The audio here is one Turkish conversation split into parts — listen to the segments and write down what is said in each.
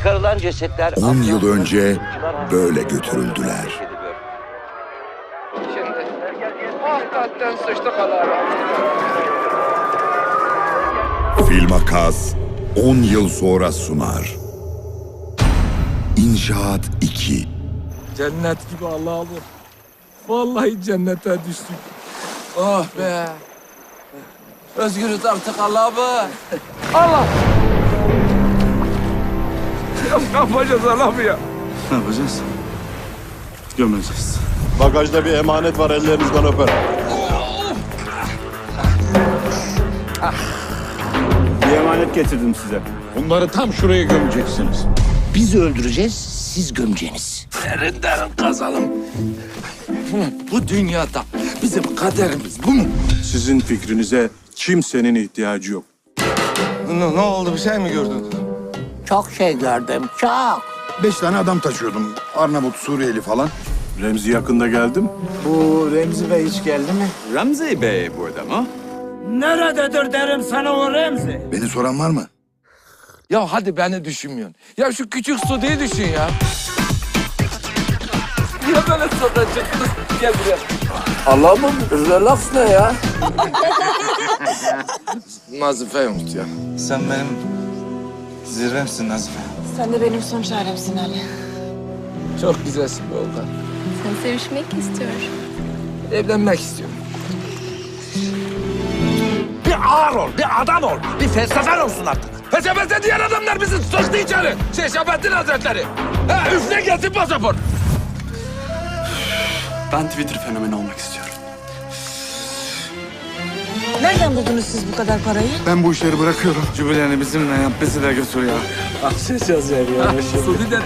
Çıkarılan cesetler... 10 yıl önce böyle götürüldüler. Şimdi hakikaten sıçtık Allah'a. Filmakas 10 yıl sonra sunar. İnşaat 2 Cennet gibi Allah'ım. Vallahi cennete düştük. Oh be. Özgürüz artık Allah'ım. Allah! Ne yapacağız Allah'ım ya? Ne yapacağız? Gömeceğiz. Bagajda bir emanet var ellerinizden öper. Bir emanet getirdim size. Bunları tam şuraya gömeceksiniz. Biz öldüreceğiz, siz gömeceğiniz. Derin derin kazalım. Bu dünyada bizim kaderimiz bu mu? Sizin fikrinize kimsenin ihtiyacı yok. Ne, ne oldu bir şey mi gördün? Çok şey gördüm, çok. Beş tane adam taşıyordum. Arnavut, Suriyeli falan. Remzi yakında geldim. Bu Remzi Bey hiç geldi mi? Ramzi Bey burada mı? Nerededir derim sana o Remzi? Beni soran var mı? Ya hadi beni düşünmüyorsun. Ya şu küçük Sude'yi düşün ya. Ya böyle Sude çıktı. Gel buraya. Allah'ım relax ne ya? Nazife unut ya. Sen benim zirvemsin Nazife. Sen de benim son çaremsin Ali. Çok güzelsin be Olga. Sen sevişmek istiyorum. Evlenmek istiyorum. Bir ağır ol, bir adam ol, bir felsefen olsun artık. Peşemezde diğer adamlar bizi soktu içeri. Şey Şabattin Hazretleri. Ha, üfle gelsin pasaport. Ben Twitter fenomeni olmak istiyorum. Nereden buldunuz siz bu kadar parayı? Ben bu işleri bırakıyorum. Jübileni bizimle yap, bizi de götür ya. Sudi dedi.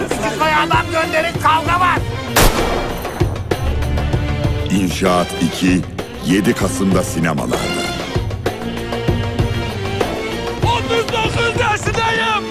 İnşaat 2 7 Kasım'da sinemalarda. 39 yaşındayım.